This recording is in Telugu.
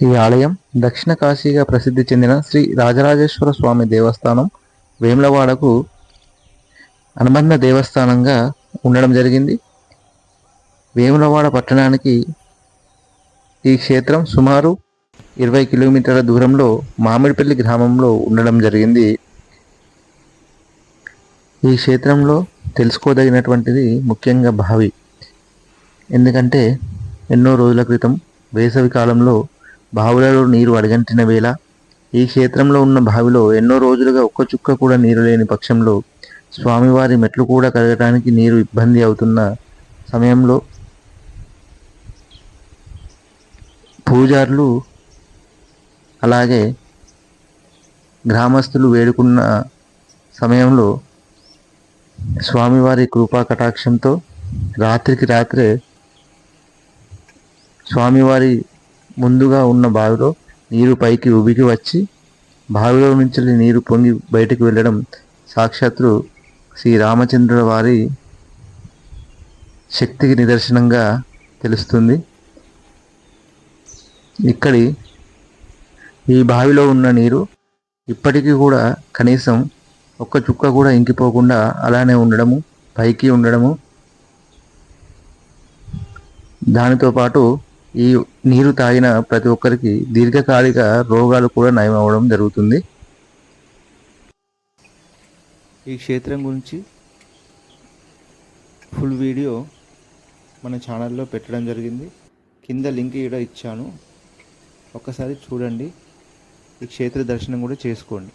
ఈ ఆలయం దక్షిణ కాశీగా ప్రసిద్ధి చెందిన శ్రీ రాజరాజేశ్వర స్వామి దేవస్థానం వేములవాడకు అనుబంధ దేవస్థానంగా ఉండడం జరిగింది. వేములవాడ పట్టణానికి ఈ క్షేత్రం సుమారు ఇరవై కిలోమీటర్ల దూరంలో మామిడిపల్లి గ్రామంలో ఉండడం జరిగింది. ఈ క్షేత్రంలో తెలుసుకోదగినటువంటిది ముఖ్యంగా బావి. ఎందుకంటే ఎన్నో రోజుల క్రితం వేసవి కాలంలో బావులలో నీరు అడగంటిన వేళ ఈ క్షేత్రంలో ఉన్న బావిలో ఎన్నో రోజులుగా ఒక్క చుక్క కూడా నీరు లేని పక్షంలో స్వామివారి మెట్లు కూడా కడగడానికి నీరు ఇబ్బంది అవుతున్న సమయంలో పూజారులు అలాగే గ్రామస్తులు వేడుకున్న సమయంలో స్వామివారి కృపా కటాక్షంతో రాత్రికి రాత్రే స్వామివారి ముందుగా ఉన్న బావిలో నీరు పైకి ఉబికి వచ్చి బావిలో నుంచి నీరు పొంగి బయటకు వెళ్ళడం సాక్షాత్తు శ్రీ రామచంద్రుల వారి శక్తికి నిదర్శనంగా తెలుస్తుంది. ఇక్కడి ఈ బావిలో ఉన్న నీరు ఇప్పటికీ కూడా కనీసం ఒక్క చుక్క కూడా ఇంకిపోకుండా అలానే ఉండడము పైకి ఉండడము దానితో పాటు ఈ నీరు తాగిన ప్రతి ఒక్కరికి దీర్ఘకాలిక రోగాలు కూడా నయం అవ్వడం జరుగుతుంది. ఈ క్షేత్రం గురించి ఫుల్ వీడియో మన ఛానల్లో పెట్టడం జరిగింది. కింద లింక్ ఇక్కడ ఇచ్చాను. ఒక్కసారి చూడండి. ఈ క్షేత్ర దర్శనం కూడా చేసుకోండి.